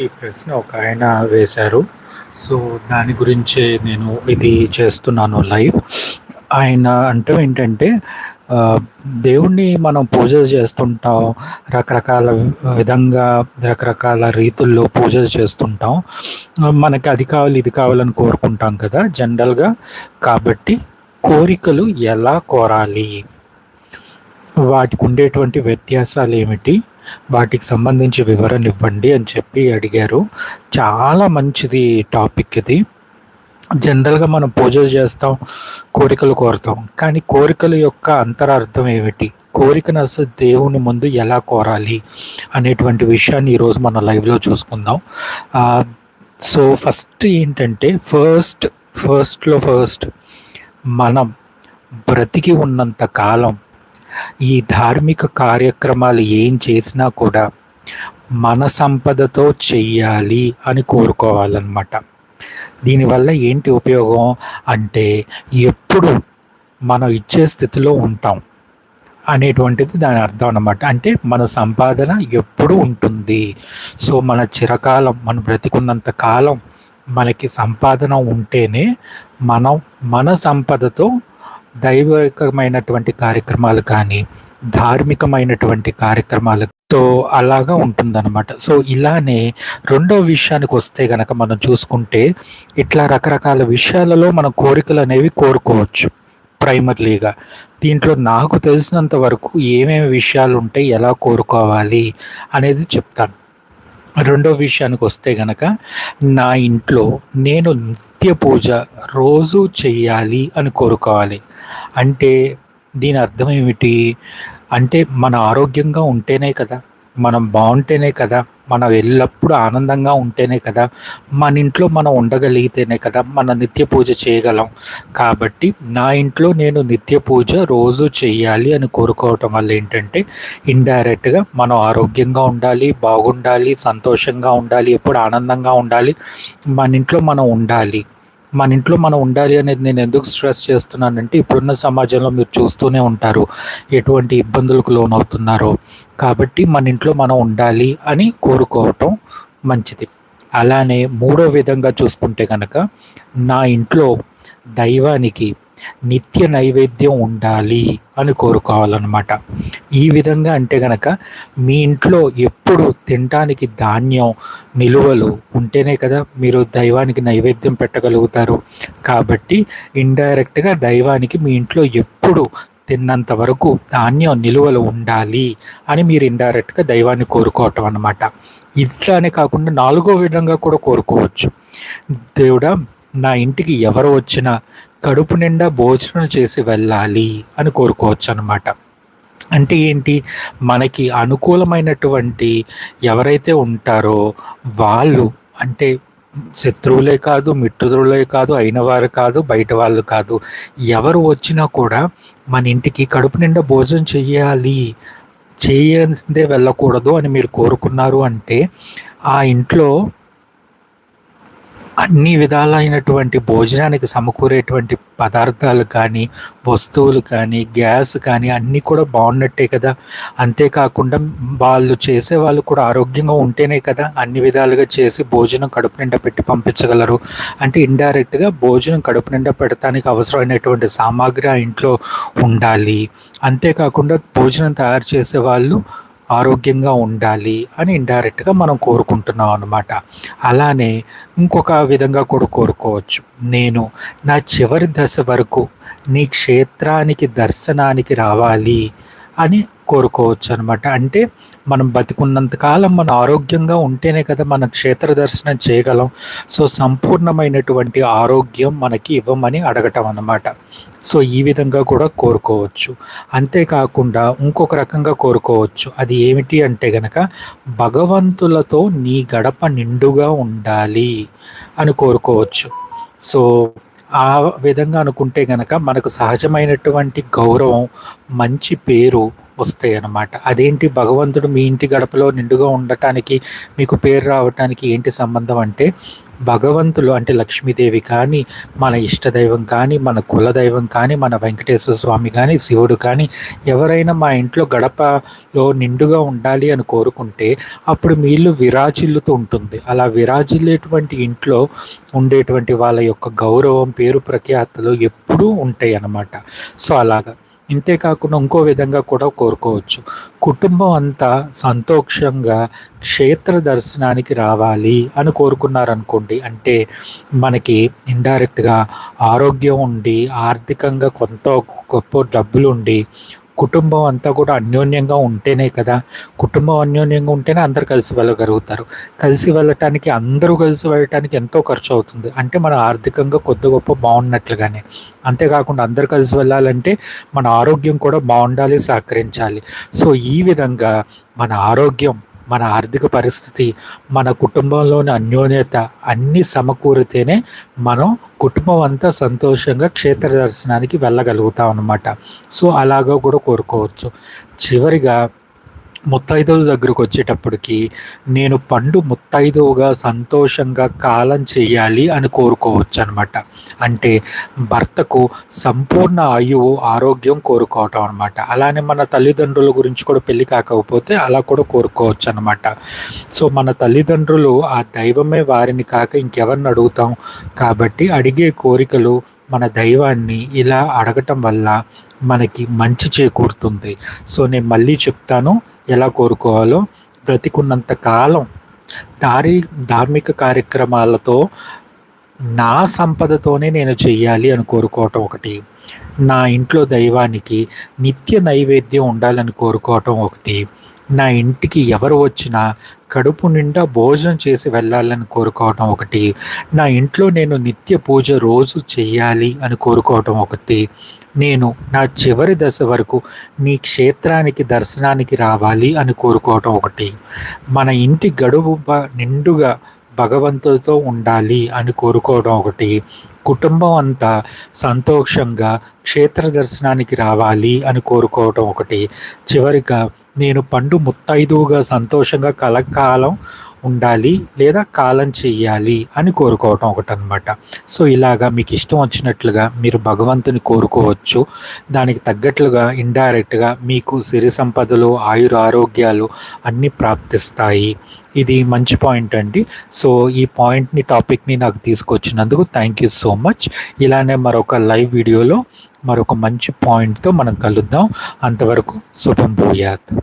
ఈ ప్రశ్న ఒక ఆయన వేశారు. సో దాని గురించే నేను ఇది చేస్తున్నాను లైవ్. ఆయన అంటే ఏంటంటే దేవుణ్ణి మనం పూజలు చేస్తుంటాం. రకరకాల విధంగా రకరకాల రీతుల్లో పూజలు చేస్తుంటాం. మనకి అది కావాలి ఇది కావాలని కోరుకుంటాం కదా జనరల్గా. కాబట్టి కోరికలు ఎలా కోరాలి? వాటికి ఉండేటువంటి వ్యత్యాసాలు ఏమిటి? వాటికి సంబంధించి వివరణ ఇవ్వండి అని చెప్పి అడిగారు. చాలా మంచిది టాపిక్ ఇది. జనరల్గా మనం పూజలు చేస్తాం కోరికలు కోరుతాం. కానీ కోరికల యొక్క అంతరార్థం ఏమిటి? కోరికను అసలు దేవుని ముందు ఎలా కోరాలి అనేటువంటి విషయాన్ని ఈరోజు మన లైవ్లో చూసుకుందాం. సో ఫస్ట్ ఏంటంటే ఫస్ట్ ఫస్ట్లో ఫస్ట్ మనం బ్రతికి ఉన్నంత కాలం ఈ ధార్మిక కార్యక్రమాలు ఏం చేసినా కూడా మన సంపదతో చెయ్యాలి అని కోరుకోవాలన్నమాట. దీనివల్ల ఏంటి ఉపయోగం? అంటే ఎప్పుడు మనం ఇచ్చే స్థితిలో ఉంటాం అనేటువంటిది దాని అర్థం అన్నమాట. అంటే మన సంపాదన ఎప్పుడు ఉంటుంది? సో మన చిరకాలం మనం బ్రతికున్నంత కాలం మనకి సంపాదన ఉంటేనే మనం మన సంపదతో దైవికమైనటువంటి కార్యక్రమాలు కానీ ధార్మికమైనటువంటి కార్యక్రమాలు సో అలాగా ఉంటుందన్నమాట. సో ఇలానే రెండో విషయానికి వస్తే గనక మనం చూసుకుంటే ఇట్లా రకరకాల విషయాలలో మన కోరికలు అనేవి కోరుకోవచ్చు. ప్రైమర్లీగా. దీంట్లో నాకు తెలిసినంత వరకు ఏమేమి విషయాలు ఉంటాయి ఎలా కోరుకోవాలి అనేది చెప్తాను. రెండో విషయానికి వస్తే గనక నా ఇంట్లో నేను నిత్య పూజ రోజు చేయాలి అని కోరుకోవాలి. అంటే దీని అర్థం ఏమిటి? అంటే మన ఆరోగ్యంగా ఉంటేనే కదా మనం బాగుంటేనే కదా మనం ఎల్లప్పుడూ ఆనందంగా ఉంటేనే కదా మన ఇంట్లో మనం ఉండగలిగితేనే కదా మన నిత్య పూజ చేయగలం. కాబట్టి నా ఇంట్లో నేను నిత్య పూజ రోజు చేయాలి అని కోరుకోవటం వల్ల ఏంటంటే ఇండైరెక్ట్గా మనం ఆరోగ్యంగా ఉండాలి బాగుండాలి సంతోషంగా ఉండాలి ఎప్పుడు ఆనందంగా ఉండాలి మన ఇంట్లో మనం ఉండాలి. మన ఇంట్లో మనం ఉండాలి అనేది నేను ఎందుకు స్ట్రెస్ చేస్తున్నానంటే ఇప్పుడున్న సమాజంలో మీరు చూస్తూనే ఉంటారు ఎటువంటి ఇబ్బందులకు లోనవుతున్నారో. కాబట్టి మన ఇంట్లో మనం ఉండాలి అని కోరుకోవటం మంచిది. అలానే మూడో విధంగా చూసుకుంటే కనుక నా ఇంట్లో దైవానికి నిత్య నైవేద్యం ఉండాలి అని కోరుకోవాలన్నమాట. ఈ విధంగా అంటే గనక మీ ఇంట్లో ఎప్పుడు తినటానికి ధాన్యం నిలువలు ఉంటేనే కదా మీరు దైవానికి నైవేద్యం పెట్టగలుగుతారు. కాబట్టి ఇండైరెక్ట్గా దైవానికి మీ ఇంట్లో ఎప్పుడు తిన్నంత వరకు ధాన్యం నిలువలు ఉండాలి అని మీరు ఇండైరెక్ట్గా దైవాన్ని కోరుకోవటం అన్నమాట. ఇట్లానే కాకుండా నాలుగో విధంగా కూడా కోరుకోవచ్చు. దేవుడా నా ఇంటికి ఎవరు వచ్చినా కడుపు నిండా భోజనం చేసి వెళ్ళాలి అని కోరుకోవచ్చు అనమాట అంటే ఏంటి? మనకి అనుకూలమైనటువంటి ఎవరైతే ఉంటారో వాళ్ళు అంటే శత్రువులే కాదు మిత్రులే కాదు అయిన వారు కాదు బయట వాళ్ళు కాదు. ఎవరు వచ్చినా కూడా మన ఇంటికి కడుపు నిండా భోజనం చెయ్యాలి. చేయందే వెళ్ళకూడదు అని మీరు కోరుకున్నారు అంటే ఆ ఇంట్లో అన్ని విధాలైనటువంటి భోజనానికి సమకూరేటువంటి పదార్థాలు కానీ వస్తువులు కానీ గ్యాస్ కానీ అన్నీ కూడా బాగున్నట్టే కదా. అంతేకాకుండా వాళ్ళు చేసే వాళ్ళు కూడా ఆరోగ్యంగా ఉంటేనే కదా అన్ని విధాలుగా చేసి భోజనం కడుపు నిండా పెట్టి పంపించగలరు. అంటే ఇండైరెక్ట్గా భోజనం కడుపు నిండా పెట్టడానికి అవసరమైనటువంటి సామాగ్రి ఆ ఇంట్లో ఉండాలి. అంతేకాకుండా భోజనం తయారు చేసే వాళ్ళు ఆరోగ్యంగా ఉండాలి అని ఇండైరెక్ట్గా మనం కోరుకుంటున్నాం అనమాట అలానే ఇంకొక విధంగా కూడా కోరుకోవచ్చు. నేను నా చివరి దశ వరకు నీ క్షేత్రానికి దర్శనానికి రావాలి అని కోరుకోవచ్చు అనమాట అంటే మనం బతికున్నంతకాలం మనం ఆరోగ్యంగా ఉంటేనే కదా మనం క్షేత్ర దర్శనం చేయగలం. సో సంపూర్ణమైనటువంటి ఆరోగ్యం మనకి ఇవ్వమని అడగటం అన్నమాట. సో ఈ విధంగా కూడా కోరుకోవచ్చు. అంతేకాకుండా ఇంకొక రకంగా కోరుకోవచ్చు. అది ఏమిటి అంటే గనక భగవంతులతో నీ గడప నిండుగా ఉండాలి అని కోరుకోవచ్చు. సో ఆ విధంగా అనుకుంటే గనక మనకు సహజమైనటువంటి గౌరవం మంచి పేరు వస్తాయి అన్నమాట అదేంటి భగవంతుడు మీ ఇంటి గడపలో నిండుగా ఉండటానికి మీకు పేరు రావటానికి ఏంటి సంబంధం అంటే భగవంతులు అంటే లక్ష్మీదేవి కానీ మన ఇష్టదైవం కానీ మన కులదైవం కానీ మన వెంకటేశ్వర స్వామి కానీ శివుడు కానీ ఎవరైనా మా ఇంట్లో గడపలో నిండుగా ఉండాలి అని కోరుకుంటే అప్పుడు మీ ఇల్లు విరాజిల్లుతూ ఉంటుంది. అలా విరాజిల్లేటువంటి ఇంట్లో ఉండేటువంటి వాళ్ళ యొక్క గౌరవం పేరు ప్రఖ్యాతలు ఎప్పుడూ ఉంటాయి అన్నమాట సో అలాగా. ఇంతేకాకుండా ఇంకో విధంగా కూడా కోరుకోవచ్చు. కుటుంబం అంతా సంతోషంగా క్షేత్ర దర్శనానికి రావాలి అని కోరుకున్నారనుకోండి అంటే మనకి ఇండైరెక్ట్గా ఆరోగ్యం ఉండి ఆర్థికంగా కొంత గొప్ప డబ్బులు ఉండి కుటుంబం అంతా కూడా అన్యోన్యంగా ఉంటేనే కదా. కుటుంబం అన్యోన్యంగా ఉంటేనే అందరు కలిసి వెళ్ళగలుగుతారు. కలిసి వెళ్ళటానికి అందరూ కలిసి వెళ్ళటానికి ఎంతో ఖర్చు అవుతుంది. అంటే మన ఆర్థికంగా కొద్ది గొప్ప బాగున్నట్లుగానే. అంతేకాకుండా అందరు కలిసి వెళ్ళాలంటే మన ఆరోగ్యం కూడా బాగుండాలి సహకరించాలి. సో ఈ విధంగా మన ఆరోగ్యం మన ఆర్థిక పరిస్థితి మన కుటుంబంలోని అన్యోన్యత అన్నీ సమకూరితేనే మనం కుటుంబం అంతా సంతోషంగా క్షేత్ర దర్శనానికి వెళ్ళగలుగుతాం అన్నమాట సో అలాగా కూడా కోరుకోవచ్చు. చివరిగా ముత్తైదువుల దగ్గరకు వచ్చేటప్పటికి నేను పండు ముత్తైదువుగా సంతోషంగా కాలం చేయాలి అని కోరుకోవచ్చు అనమాట అంటే భర్తకు సంపూర్ణ ఆయువు ఆరోగ్యం కోరుకోవటం అనమాట అలానే మన తల్లిదండ్రుల గురించి కూడా పెళ్ళి కాకపోతే అలా కూడా కోరుకోవచ్చు అనమాట సో మన తల్లిదండ్రులు ఆ దైవమే వారిని కాక ఇంకెవరిని అడుగుతాం? కాబట్టి అడిగే కోరికలు మన దైవాన్ని ఇలా అడగటం వల్ల మనకి మంచి చేకూరుతుంది. సో నేను మళ్ళీ చెప్తాను. ఎలా కోరుకోవాలో బ్రతికున్నంత కాలం దారి ధార్మిక కార్యక్రమాలతో నా సంపదతోనే నేను చెయ్యాలి అని కోరుకోవటం ఒకటి. నా ఇంట్లో దైవానికి నిత్య నైవేద్యం ఉండాలని కోరుకోవటం ఒకటి. నా ఇంటికి ఎవరు వచ్చినా కడుపు నిండా భోజనం చేసి వెళ్ళాలని కోరుకోవటం ఒకటి. నా ఇంట్లో నేను నిత్య పూజ రోజు చెయ్యాలి అని కోరుకోవటం ఒకటి. నేను నా చివరి దశ వరకు నీ క్షేత్రానికి దర్శనానికి రావాలి అని కోరుకోవటం ఒకటి. మన ఇంటి గడువు నిండుగా భగవంతుడితో ఉండాలి అని కోరుకోవడం ఒకటి. కుటుంబం అంతా సంతోషంగా క్షేత్ర దర్శనానికి రావాలి అని కోరుకోవటం ఒకటి. చివరిగా నేను పండు ముత్తైదువుగా సంతోషంగా కలకాలం ఉండాలి లేదా కాలం చెయ్యాలి అని కోరుకోవటం ఒకటి అనమాట సో ఇలాగా మీకు ఇష్టం వచ్చినట్లుగా మీరు భగవంతుని కోరుకోవచ్చు. దానికి తగ్గట్లుగా ఇండైరెక్ట్గా మీకు సిరి సంపదలు ఆయుర ఆరోగ్యాలు అన్నీ ప్రాప్తిస్తాయి. ఇది మంచి పాయింట్ అండి. సో ఈ పాయింట్ని టాపిక్ని నాకు తీసుకొచ్చినందుకు థ్యాంక్ యూ సో మచ్. ఇలానే మరొక లైవ్ వీడియోలో మరొక మంచి పాయింట్తో మనం కలుద్దాం. అంతవరకు శుభం భూయాత్.